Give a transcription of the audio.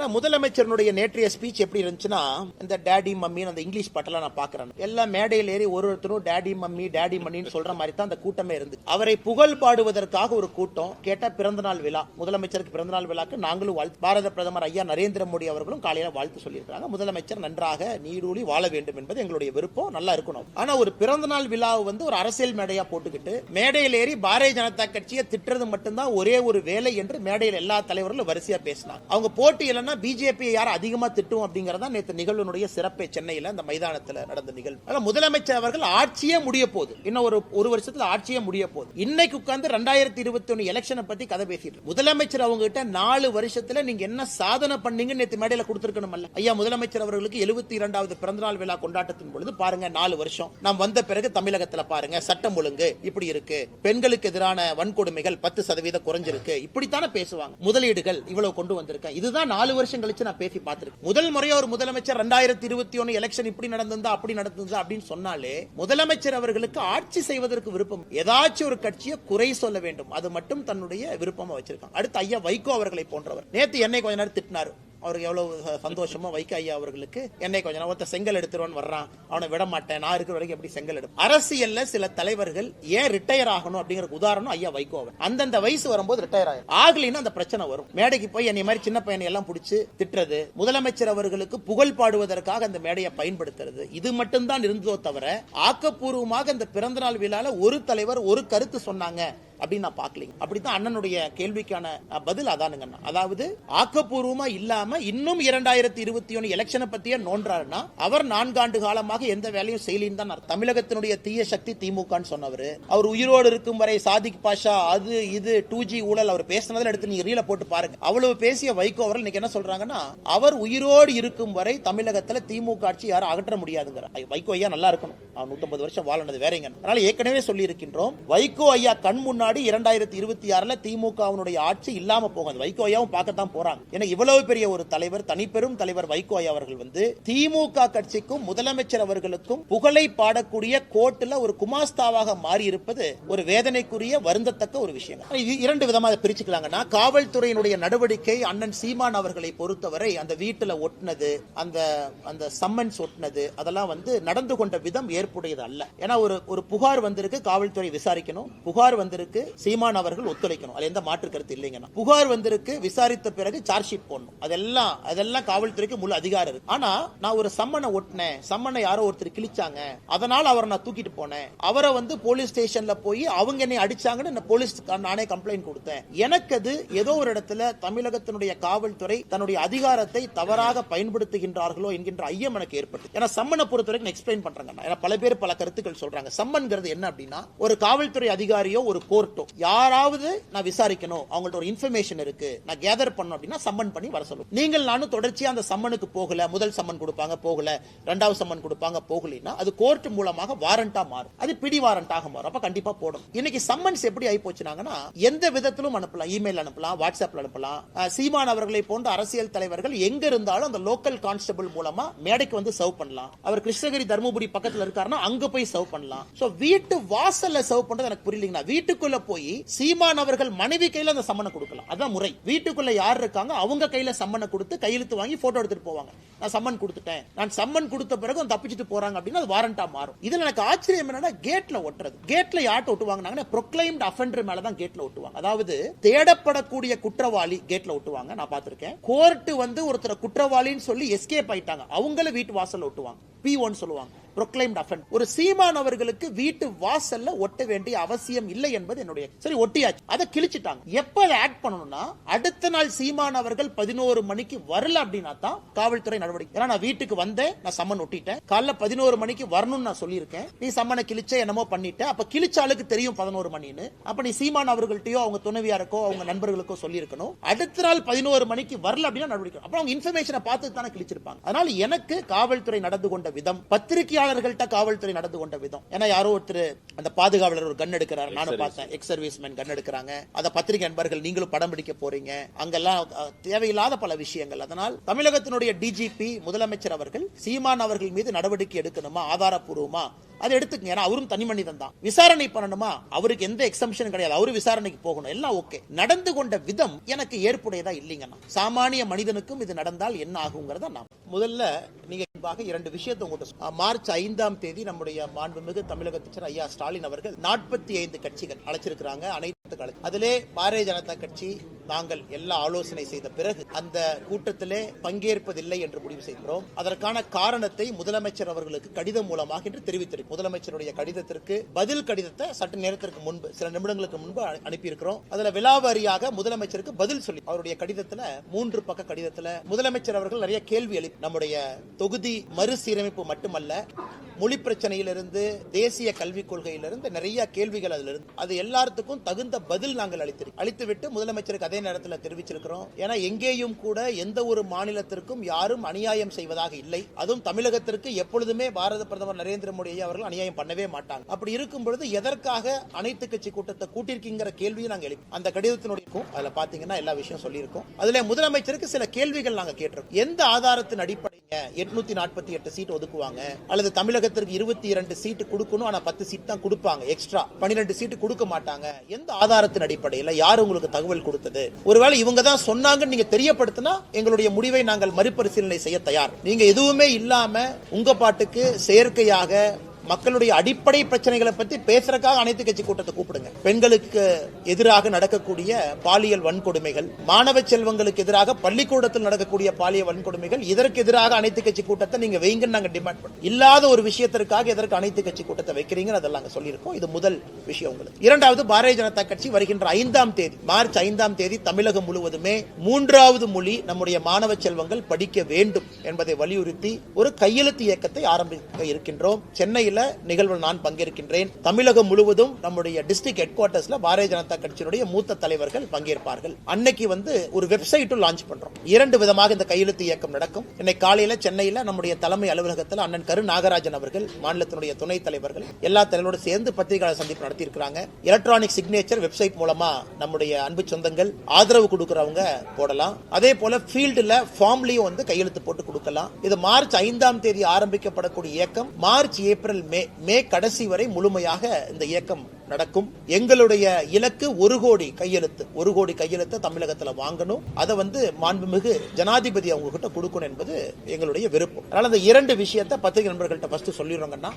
ஆனா, முதலமைச்சருடைய நேற்றைய ஸ்பீச் எப்படி இருந்துச்சுன்னா இந்த டேடி மம்மின்னு அந்த இங்கிலீஷ் பாட்டெல்லாம் நான் பாக்குறேன் எல்லாம் மேடையில் ஏறி ஒரு ஒருத்தரும் டேடி மம்மி டேடி மம்மின்னு சொல்ற மாதிரி தான் அந்த கூட்டமே இருந்து அவரை புகழ் பாடுவதற்காக ஒரு கூட்டம் கேட்டா பிறந்தநாள் விழா முதலமைச்சருக்கு பிறந்தநாள் விழாக்கு நாங்களும் வாழ்த்து பாரத பிரதமர் ஐயா நரேந்திர மோடி அவர்களும் காலையில வாழ்த்து சொல்லியிருக்காங்க முதலமைச்சர் நன்றாக நீடூழி வாழ வேண்டும் என்பது எங்களுடைய விருப்பம் நல்லா இருக்கணும். ஆனா ஒரு பிறந்தநாள் விழாவை வந்து ஒரு அரசியல் மேடையா போட்டுக்கிட்டு மேடையில் ஏறி பாரதிய ஜனதா கட்சியை திட்டுறது மட்டும்தான் ஒரே ஒரு வேலை என்று மேடையில் எல்லா தலைவர்களும் வரிசையா பேசினாங்க. அவங்க போட்டி இல்லைன்னா பிஜேபி யார் அதிகமா திட்டும் அப்படிங்கறதா நேற்று நிகழ்வுனுடைய சிறப்பை. சென்னையில அந்த மைதானத்துல நடந்த நிகழ்வு. அதனால முதலமைச்சர் அவர்கள் ஆட்சியே முடிய போகுது. இன்னும் ஒரு ஒரு வருஷத்துல ஆட்சியே முடிய போகுது. இன்னைக்கு உட்கார்ந்து ரெண்டாயிரத்தி இருபத்தி ஒன்னு எலெக்ஷனை பத்தி கதை பேசிட்டு முதலமைச்சர் அவங்க கிட்ட நாலு வருஷத்துல நீங்க என்ன சாதனை பண்ணீங்கன்னு நேற்று மேடையில கொடுத்திருக்கணும்ல ஐயா முதலமைச்சர் அவர்களுக்கு எழுபத்தி இரண்டாவது பிறந்தநாள் விழா கொண்டாட்டத்தின் பொழுது பாருங்க நாலு வருஷம். நாம் வந்த பிறகு தமிழகத்துல பாருங்க சட்டம் ஒழுங்கு இப்படி இருக்கு. பெண்களுக்கு எதிரான வன்கொடுமைகள் பத்து சதவீதம் குறைஞ்சிருக்கு. இப்படித்தானே பேசுவாங்க. முதலீடுகள் இவ்வளவு கொண்டு வந்திருக்கேன். இதுதான் நாலு வருஷம் கழிச்சு நான் பேசி பார்த்திருக்கேன். முதல் முறையா ஒரு முதலமைச்சர் ரெண்டாயிரத்தி இருபத்தி ஒன்னு எலெக்ஷன் இப்படி நடந்திருந்தா அப்படி நடந்திருந்தா அப்படின்னு சொன்னாலே முதலமைச்சர் அவர்களுக்கு ஆட்சி செய்வதற்கு விருப்பம் ஏதாச்சும் ஒரு கட்சியை குறை சொல்ல வேண்டும். அது மட்டும் தன்னுடைய விருப்பமா வச்சிருக்காங்க. அடுத்து ஐயா வைகோ அவர்களை போன்றவர். நேத்து என்னை கொஞ்ச நேரம் திட்டினார். அவருக்கு எவ்வளவு சந்தோஷமோ வைக்க ஐயா அவர்களுக்கு என்னை கொஞ்ச நேரம் ஒருத்த செங்கல் எடுத்துருவான்னு வர்றான். அவனை விட மாட்டேன். நான் இருக்கிற வரைக்கும் எப்படி செங்கல் எடுப்பேன்? அரசியல்ல சில தலைவர்கள் ஏன் ரிட்டையர் ஆகணும் அப்படிங்கிற உதாரணம் ஐயா வைகோ அவர். அந்தந்த வயசு வரும்போது ரிட்டையர் ஆகும் ஆகலின்னா அந்த பிரச்சனை வரும். மேடைக்கு போய் என்னை மாதிரி சின்ன பையனை எல்லாம் பிடிச்சி திட்டுறது முதலமைச்சர் அவர்களுக்கு புகழ் பாடுவதற்காக அந்த மேடையை பயன்படுத்துறது இது மட்டும்தான் இருந்ததோ தவிர ஆக்கப்பூர்வமாக இந்த பிறந்தநாள் விழால ஒரு தலைவர் ஒரு கருத்து சொன்னாங்க. அப்படின்னு நான் பார்க்கலீங்க. அப்படித்தான் அண்ணனுடைய கேள்விக்கான பதில் அதானுங்கண்ணா அதாவது ஆக்கப்பூர்வமா இல்லாம இன்னும் இரண்டாயிரத்தி இருபத்தி ஒன்னு எலெக்ஷனை பத்தியே நோன்றாருன்னா அவர் நான்காண்டு காலமாக எந்த வேலையும் செய்யலின்னு தான் தமிழகத்தினுடைய தீய சக்தி திமுகன்னு சொன்னவர். அவர் உயிரோடு இருக்கும் வரை சாதிக் பாஷா அது இது டூ ஜி ஊழல் அவர் பேசினதில் எடுத்து நீங்க ரீல போட்டு பாருங்க. அவ்வளவு பேசிய வைகோ அவர்கள் இன்னைக்கு என்ன சொல்றாங்கன்னா அவர் உயிரோடு இருக்கும் வரை தமிழகத்துல திமுக ஆட்சி யாரும் அகற்ற முடியாதுங்கிற. வைகோ ஐயா நல்லா இருக்கணும். அவர் நூத்தம்பது வருஷம் வாழனது வேறங்க அதனால ஏற்கனவே சொல்லி இருக்கின்றோம் வைகோ ஐயா கண் முன்னாடி இரண்டாயிரத்தி இருபத்தி ஆறுல திமுகவினுடைய ஆட்சி இல்லாம போகும். வைகோ ஐயாவும் பார்க்கத்தான் போறாங்க. ஏன்னா இவ்வளவு பெரிய ஒரு தலைவர் தனிப்பெரும் தலைவர் வைகோ ஐயா அவர்கள் வந்து திமுக கட்சிக்கும் முதலமைச்சர் அவர்களுக்கும் புகழை பாடக்கூடிய கோட்டுல ஒரு குமாஸ்தாவாக மாறி இருப்பது ஒரு வேதனைக்குரிய வருந்தத்தக்க ஒரு விஷயம் இரண்டு விதமாக பிரிச்சுக்கலாங்கன்னா காவல்துறையினுடைய நடவடிக்கை அண்ணன் சீமான் அவர்களை பொறுத்தவரை அந்த வீட்டுல ஒட்டினது அந்த அந்த சம்மன்ஸ் ஒட்டினது அதெல்லாம் வந்து நடந்து கொண்ட விதம் ஏற்புடையது அல்ல. ஏன்னா ஒரு ஒரு புகார் வந்திருக்கு காவல்துறை விசாரிக்கணும். புகார் வந்திருக்கு சீமான் அவர்கள் ஒத்துழைக்கணும். அது எந்த மாற்று கருத்து இல்லைங்கன்னா. புகார் வந்திருக்கு விசாரித்த பிறகு சார்ஜ் ஷீட் போடணும். அதெல்லாம் அதெல்லாம் காவல்துறைக்கு முழு அதிகாரம் இருக்கு. ஆனா நான் ஒரு சம்மனை ஒட்டினேன். சம்மனை யாரோ ஒருத்தர் கிழிச்சாங்க. அதனால அவரை நான் தூக்கிட்டு போனேன். அவரை வந்து போலீஸ் ஸ்டேஷன்ல போய் அவங்க என்னை அடிச்சாங்கன்னு நான் போலீஸ் நானே கம்ப்ளைண்ட் கொடுத்தேன். எனக்கு அது ஏதோ ஒரு இடத்துல தமிழகத்தினுடைய காவல்துறை தன்னுடைய அதிகாரத்தை தவறாக பயன்படுத்துகின்றார்களோ என்கின்ற ஐயம் எனக்கு ஏற்பட்டு ஏன்னா சம்மனை பொறுத்த வரைக்கும் எக்ஸ்பிளைன் பண்றாங்க. ஏன்னா பல பேர் பல கருத்துக்கள் சொல்றாங்க. சம்மன்கிறது என்ன அப்படின்னா ஒரு காவல்துறை அதிகாரியோ ஒரு கோர்ட்டோ யாராவது நான் விசாரிக்கணும் அவங்கள்ட்ட ஒரு இன்ஃபர்மேஷன் இருக்கு நான் கேதர் பண்ணணும் அப்படின்னா சம்மன் பண்ணி வர சொல்லும் நீங்கள் நானும் தொடர்ச்சியாக அந்த சம்மனுக்கு போகல முதல் சம்மன் கொடுப்பாங்க போகல ரெண்டாவது சம்மன் கொடுப்பாங்க போகலைன்னா அது கோர்ட் மூலமாக வாரண்டா மாறும். அது பிடி வாரண்டாக மாறும். அப்ப கண்டிப்பா போடும் இன்னைக்கு சம்மன்ஸ் எப்படி ஆகி போச்சுனாங்கன்னா எந்த விதத்திலும் அனுப்பலாம். இமெயில் அனுப்பலாம் வாட்ஸ்அப்ல அனுப்பலாம். சீமான் அவர்களை போன்ற அரசியல் தலைவர்கள் எங்க இருந்தாலும் அந்த லோக்கல் கான்ஸ்டபிள் மூலமா மேடைக்கு வந்து சர்வ் பண்ணலாம். அவர் கிருஷ்ணகிரி தருமபுரி பக்கத்துல இருக்காருன்னா அங்க போய் சர்வ் பண்ணலாம். சோ வீட்டு வாசல்ல சர்வ் பண்றது எனக்கு புரியலீங்கன்னா வீட்டுக்குள்ள போய் சீமான் அவர்கள் மனைவி கையில அந்த சம்மனை கொடுக்கலாம். அதான் முறை. வீட்டுக்குள்ள யார் இருக்காங்க அவங்க கையில சம்மனை கொடுத்து கையெழுத்து வாங்கி போட்டோ எடுத்துட்டு போவாங்க. நான் சம்மன் கொடுத்துட்டேன். நான் சம்மன் கொடுத்த பிறகு தப்பிச்சுட்டு போறாங்க அப்படின்னா அது வாரண்டா மாறும். இதுல எனக்கு ஆச்சரியம் என்னன்னா கேட்ல ஒட்டுறது. கேட்ல யார்ட்ட ஒட்டுவாங்கன்னா ப்ரொக்ளைம்ட் அஃபெண்டர் மேல தான் கேட்ல ஒட்டுவாங்க. அதாவது தேடப்படக்கூடிய குற்றவாளி கேட்ல ஒட்டுவாங்க. நான் பார்த்திருக்கேன். கோர்ட் வந்து ஒருத்தர் குற்றவாளின்னு சொல்லி எஸ்கேப் ஆயிட்டாங்க. அவங்கள வீட்டு வாசல் ஒட்டுவாங்க. பி ஒன் சொல்லுவாங்க. ப்ரொக்ளைம்ட் அஃபன் ஒரு சீமான் அவர்களுக்கு வீட்டு வாசல்ல ஒட்ட வேண்டிய அவசியம் இல்லை என்பது என்னுடைய சரி ஒட்டியாச்சு. அதை கிழிச்சிட்டாங்க. எப்ப அதை ஆட் பண்ணணும்னா அடுத்த நாள் சீமான் அவர்கள் பதினோரு மணிக்கு வரல அப்படின்னா தான் காவல்துறை நடவடிக்கை. ஏன்னா நான் வீட்டுக்கு வந்தேன் நான் சம்மன் ஒட்டிட்டேன். காலைல பதினோரு மணிக்கு வரணும்னு நான் சொல்லியிருக்கேன். நீ சம்மனை கிழிச்ச என்னமோ பண்ணிட்ட. அப்ப கிழிச்சாளுக்கு தெரியும் பதினோரு மணின்னு. அப்ப நீ சீமான் அவர்கள்ட்டயோ அவங்க துணைவியாருக்கோ அவங்க நண்பர்களுக்கோ சொல்லியிருக்கணும். அடுத்த நாள் பதினோரு மணிக்கு வரல அப்படின்னா நடவடிக்கை. அப்புறம் அவங்க இன்ஃபர்மேஷனை பார்த்து தானே கிழிச்சிருப்பாங்க. அதனால எனக்கு காவல்துறை நடந்து கொண்ட விதம். பத்திரிகையாளர்கள்ட்ட காவல்துறை நடந்து கொண்ட விதம். ஏன்னா யாரோ ஒருத்தர் அந்த பாதுகாவலர் ஒரு கன் எடுக்கிறார். நானும் பார்த்தேன். எக்ஸ் சர்வீஸ் மேன் கன் எடுக்கிறாங்க. அத பத்திரிகை நண்பர்கள் நீங்களும் படம் பிடிக்க போறீங்க. அங்கெல்லாம் தேவையில்லாத பல விஷயங்கள். அதனால் தமிழகத்தினுடைய டிஜிபி முதலமைச்சர் அவர்கள் சீமான் அவர்கள் மீது நடவடிக்கை எடுக்கணுமா? ஆதாரப்பூர்வமா? அதை எடுத்துக்கங்க. ஏன்னா அவரும் தனி மனிதன் தான். விசாரணை பண்ணணுமா? அவருக்கு எந்த எக்ஸம்ஷன் கிடையாது. அவரு விசாரணைக்கு போகணும். எல்லாம் ஓகே. நடந்து கொண்ட விதம் எனக்கு ஏற்புடையதா இல்லைங்கண்ணா. சாமானிய மனிதனுக்கும் இது நடந்தால் என்ன ஆகுங்கிறத நான் முதல்ல நீங்க முன்பாக இரண்டு விஷயத்தை உங்கள்கிட்ட மார்ச் ஐந்தாம் தேதி நம்முடைய மாண்புமிகு தமிழக அமைச்சர் ஐயா ஸ்டாலின் அவர்கள் நாற்பத்தி ஐந்து கட்சிகள் அழைச்சிருக்கிறாங்க. அனைத்து அழை- அதிலே பாரதிய ஜனதா கட்சி நாங்கள் எல்லா ஆலோசனை செய்த பிறகு அந்த கூட்டத்திலே பங்கேற்பதில்லை என்று முடிவு செய்கிறோம். அதற்கான காரணத்தை முதலமைச்சர் அவர்களுக்கு கடிதம் மூலமாக என்று தெரிவித்திருக்கும் முதலமைச்சருடைய கடிதத்திற்கு பதில் கடிதத்தை சற்று நேரத்திற்கு முன்பு சில நிமிடங்களுக்கு முன்பு அனு- அனுப்பியிருக்கிறோம். அதுல விலாவாரியாக முதலமைச்சருக்கு பதில் சொல்லி அவருடைய கடிதத்துல மூன்று பக்க கடிதத்துல முதலமைச்சர் அவர்கள் நிறைய கேள்வி எழுப்பி நம்முடைய தொகுதி மறுசீரமைப்பு மட்டுமல்ல மொழி பிரச்சனையிலிருந்து தேசிய கல்விக் கொள்கையிலிருந்து நிறைய கேள்விகள் அதுல இருந்து அது எல்லாத்துக்கும் தகுந்த பதில் நாங்கள் அளித்திருக்கோம் அளித்துவிட்டு முதலமைச்சருக்கு அதே நேரத்தில் தெரிவிச்சிருக்கிறோம். ஏன்னா எங்கேயும் கூட எந்த ஒரு மாநிலத்திற்கும் யாரும் அநியாயம் செய்வதாக இல்லை. அதுவும் தமிழகத்திற்கு எப்பொழுதுமே பாரத பிரதமர் நரேந்திர மோடி ஐயா அவர்கள் அநியாயம் பண்ணவே மாட்டாங்க. அப்படி இருக்கும் பொழுது எதற்காக அனைத்து கட்சி கூட்டத்தை கூட்டியிருக்கீங்கிற கேள்வியை நாங்கள் எழுப்பி அந்த கடிதத்தினுடைய அதுல பாத்தீங்கன்னா எல்லா விஷயம் சொல்லியிருக்கோம். அதுல முதலமைச்சருக்கு சில கேள்விகள் நாங்கள் கேட்டிருக்கோம். எந்த ஆதாரத்தின் அடிப்படை எட்நூத்தி நாற்பத்தி எட்டு சீட் ஒதுக்குவாங்க. அல்லது தமிழகத்திற்கு இருபத்தி இரண்டு சீட்டு கொடுக்கணும் ஆனா பத்து சீட் தான் கொடுப்பாங்க எக்ஸ்ட்ரா. பன்னிரெண்டு சீட்டு கொடுக்க மாட்டாங்க. எந்த ஆதாரத்தின் அடிப்படையில் யார் உங்களுக்கு தகவல் கொடுத்தது? ஒருவேளை இவங்க தான் சொன்னாங்கன்னு நீங்க தெரியப்படுத்தினா எங்களுடைய முடிவை நாங்கள் மறுபரிசீலனை செய்ய தயார். நீங்க எதுவுமே இல்லாம உங்க பாட்டுக்கு செயற்கையாக மக்களுடைய அடிப்படை பிரச்சனைகளை பத்தி பேசுறதுக்காக அனைத்து கட்சி கூட்டத்தை கூப்பிடுங்க. பெண்களுக்கு எதிராக நடக்கக்கூடிய பாலியல் வன்கொடுமைகள் மாணவ செல்வங்களுக்கு எதிராக பள்ளிக்கூடத்தில் நடக்கக்கூடிய பாலியல் வன்கொடுமைகள் இதற்கு எதிராக அனைத்து கட்சி கூட்டத்தை நீங்க வைங்கன்னு நாங்க டிமாண்ட் பண்ணோம் இல்லாத ஒரு விஷயத்திற்காக எதற்கு அனைத்து கட்சி கூட்டத்தை வைக்கிறீங்கன்னு அதெல்லாம் நாங்க சொல்லியிருக்கோம். இது முதல் விஷயம் உங்களுக்கு. இரண்டாவது பாரதிய ஜனதா கட்சி வருகின்ற ஐந்தாம் தேதி மார்ச் ஐந்தாம் தேதி தமிழகம் முழுவதுமே மூன்றாவது மொழி நம்முடைய மாணவ செல்வங்கள் படிக்க வேண்டும் என்பதை வலியுறுத்தி ஒரு கையெழுத்து இயக்கத்தை ஆரம்பிக்க இருக்கின்றோம். சென்னையில் நிகழ்வில் நான் பங்கேற்கின்றேன். தமிழகம் முழுவதும் நம்முடைய டிஸ்ட்ரிக்ட் ஹெட் குவார்டர்ஸ்ல பாரதிய ஜனதா கட்சியினுடைய மூத்த தலைவர்கள் பங்கேற்பார்கள். அன்னைக்கு வந்து ஒரு வெப்சைட்டும் லான்ச் பண்றோம். இரண்டு விதமாக இந்த கையெழுத்து இயக்கம் நடக்கும். இன்னைக்கு காலையில சென்னையில நம்முடைய தலைமை அலுவலகத்தில் அண்ணன் கரு நாகராஜன் அவர்கள் மாநிலத்தினுடைய துணைத் தலைவர்கள் எல்லா தலைவரோடு சேர்ந்து பத்திரிகையாளர் சந்திப்பு நடத்தியிருக்கிறாங்க. எலக்ட்ரானிக் சிக்னேச்சர் வெப்சைட் மூலமா நம்முடைய அன்பு சொந்தங்கள் ஆதரவு கொடுக்கறவங்க போடலாம். அதே போல ஃபீல்டுல ஃபார்ம்லயும் வந்து கையெழுத்து போட்டு கொடுக்கலாம். இது மார்ச் ஐந்தாம் தேதி ஆரம்பிக்கப்படக்கூடிய இயக்கம். மார்ச் ஏப்ரல் மே மே கடைசி வரை முழுமையாக இந்த இயக்கம் நடக்கும். எங்களுடைய இலக்கு ஒரு கோடி கையெழுத்து ஒரு கோடி கையெழுத்தை தமிழகத்துல வாங்கணும். அதை வந்து மாண்புமிகு ஜனாதிபதி அவங்க கிட்ட கொடுக்கணும் என்பது எங்களுடைய விருப்பம். அதனால அந்த இரண்டு விஷயத்தை பத்திரிகை நண்பர்கள்ட்ட ஃபர்ஸ்ட் சொல்லிடுறோங்கன்னா